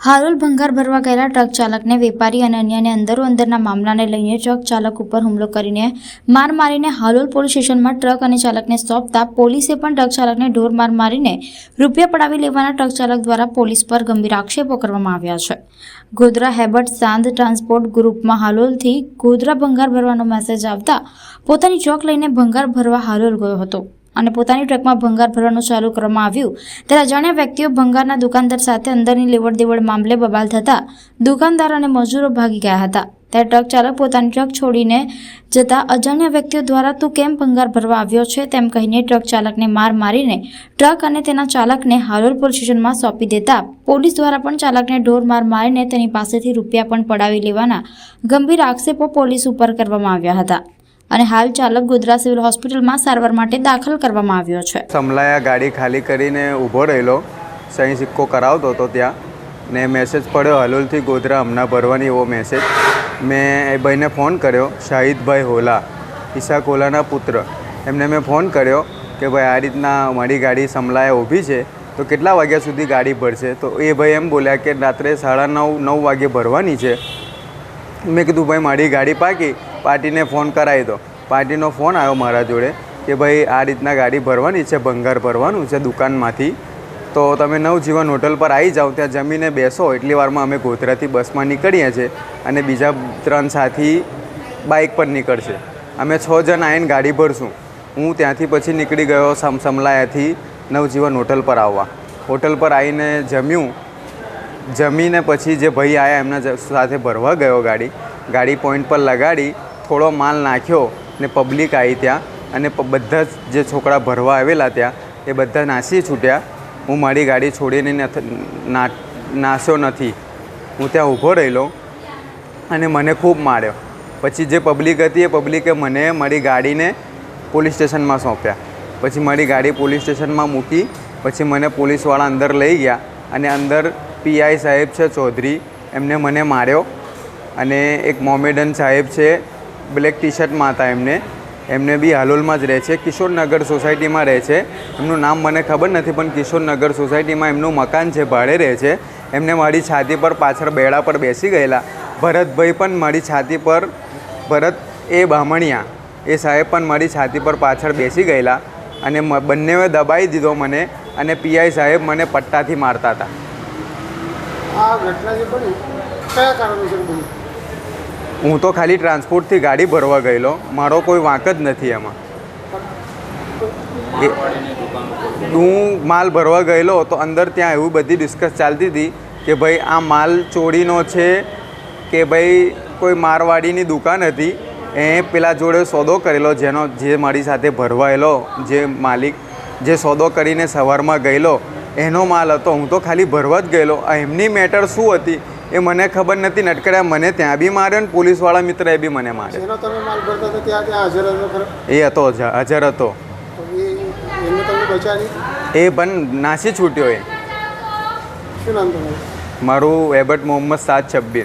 હારોલ ભંગાર ભરવા ગયેલા ટ્રક ચાલકને વેપારી અને અન્યને અંદરો અંદરના મામલાને લઈને ટ્રક ચાલક ઉપર હુમલો કરીને માર મારીને હાલોલ પોલીસ સ્ટેશનમાં ટ્રક અને ચાલકને સોંપતા પોલીસે પણ ટ્રક ચાલકને ઢોર માર મારીને રૂપિયા પડાવી લેવાના ટ્રક ચાલક દ્વારા પોલીસ પર ગંભીર આક્ષેપો કરવામાં આવ્યા છે. ગોધરા હેબર્ટ સાંધ ટ્રાન્સપોર્ટ ગ્રુપમાં હાલોલથી ગોધરા ભંગાર ભરવાનો મેસેજ આવતા પોતાની ચોક લઈને ભંગાર ભરવા હાલોલ ગયો હતો. અને પોતાની ટ્રકમાં ભંગાર ભરવાનું ચાલુ કરવામાં આવ્યું. ત્યારે અજાણ્યા વ્યક્તિઓ ભંગારના દુકાનદાર સાથે અંદરની લેવડ દેવડ મામલે બબાલ થતા દુકાનદાર અને મજૂરો ભાગી ગયા હતા. ત્યારે ટ્રક ચાલક પોતાની ટ્રક છોડીને જતા અજાણ્યા વ્યક્તિઓ દ્વારા, તું કેમ ભંગાર ભરવા આવ્યો છે? તેમ કહીને ટ્રક ચાલકને માર મારીને ટ્રક અને તેના ચાલકને હાલોલ પોલીસ સ્ટેશનમાં સોંપી દેતા પોલીસ દ્વારા પણ ચાલકને ઢોર માર મારીને તેની પાસેથી રૂપિયા પણ પડાવી લેવાના ગંભીર આક્ષેપો પોલીસ ઉપર કરવામાં આવ્યા હતા. અને હાલ ચાલક ગોધરા સિવિલ હોસ્પિટલમાં સારવાર માટે દાખલ કરવામાં આવ્યો છે. સમલાયા ગાડી ખાલી કરીને ઊભો રહેલો, સહી સિક્કો કરાવતો હતો ત્યાં. ને મેસેજ પડ્યો હલોલથી ગોધરા હમણાં ભરવાની એવો મેસેજ મેં એ ભાઈને ફોન કર્યો, શાહિદભાઈ હોલા ઈશા કોલાના પુત્ર. એમને મેં ફોન કર્યો કે, ભાઈ, આ રીતના મારી ગાડી સમલાયા ઊભી છે, તો કેટલા વાગ્યા સુધી ગાડી ભરશે? તો એ ભાઈ એમ બોલ્યા કે, રાત્રે સાડા નવ નવ વાગે ભરવાની છે. મેં કીધું, ભાઈ, મારી ગાડી પાકી. પાર્ટીને ફોન કરાવી દો પાર્ટીનો ફોન આવ્યો મારા જોડે કે ભાઈ, આ રીતના ગાડી ભરવાની છે, ભંગાર ભરવાનું છે દુકાનમાંથી. તો તમે નવજીવન હોટલ પર આવી જાઓ, ત્યાં જમીને બેસો. એટલી વારમાં અમે ગોધરાથી બસમાં નીકળીએ છીએ અને બીજા ત્રણ સાથી બાઇક પર નીકળશે. અમે છ જણ આવીને ગાડી ભરશું. હું ત્યાંથી પછી નીકળી ગયો સમ સમલાયાથી નવજીવન હોટલ પર આવવા. હોટલ પર આવીને જમ્યું. જમીને પછી જે ભાઈ આવ્યા એમના સાથે ભરવા ગયો ગાડી. ગાડી પોઈન્ટ પર લગાડી. થોડો માલ નાખ્યો ને પબ્લિક આવી ત્યાં અને બધા જ જે છોકરા ભરવા આવેલા ત્યાં, એ બધા નાસી છૂટ્યા. હું મારી ગાડી છોડીને નાસ્યો નથી. હું ત્યાં ઊભો રહેલો અને મને ખૂબ માર્યો. પછી જે પબ્લિક હતી એ પબ્લિકે મને મારી ગાડીને પોલીસ સ્ટેશનમાં સોંપ્યા. પછી મારી ગાડી પોલીસ સ્ટેશનમાં મૂકી, પછી મને પોલીસવાળા અંદર લઈ ગયા અને અંદર પીઆઈ સાહેબ છે ચૌધરી, એમને મને માર્યો. અને એક મોમેડન સાહેબ છે બ્લેક ટી શર્ટમાં હતા એમને. એમને બી હાલોલમાં જ રહે છે. કિશોરનગર સોસાયટીમાં રહે છે. એમનું નામ મને ખબર નથી, પણ કિશોરનગર સોસાયટીમાં એમનું મકાન છે, ભાડે રહે છે. એમને મારી છાતી પર પાછળ બેડા પર બેસી ગયેલા. ભરતભાઈ પણ મારી છાતી પર, ભરત એ બામણિયા, એ સાહેબ પણ મારી છાતી પર પાછળ બેસી ગયેલા અને બંનેએ દબાઈ દીધો મને અને પીઆઈ સાહેબ મને પટ્ટાથી મારતા હતા. આ ઘટના જે બની? કયા કારણોસર બની? હું તો ખાલી ટ્રાન્સપોર્ટથી ગાડી ભરવા ગયેલો. મારો કોઈ વાંક જ નથી એમાં. હું માલ ભરવા ગયેલો તો અંદર ત્યાં એવું બધી ડિસ્કસ ચાલતી હતી કે ભાઈ આ માલ ચોરીનો છે કે ભાઈ કોઈ મારવાડીની દુકાન હતી. એ પેલા જોડે સોદો કરેલો જેનો જે મારી સાથે ભરવાયેલો જે માલિક જે સોદો કરીને સવારમાં ગયેલો એનો માલ હતો. હું તો ખાલી ભરવા જ ગયેલો. એમની મેટર શું હતી? એ મને ખબર નથી નટકડ્યા મને ત્યાં બી માર્યો ને પોલીસવાળા મિત્રએ બી મને માર્યો. તમે માલ ભરતા હતા ત્યાં ત્યાં હાજર હતો ખરો? એ હતો હાજર હતો. એ બન એ પણ નાસી છૂટ્યો એ. શું નામ તમારું? મારું એબટ મોહમ્મદ સાદ છબ્બીર.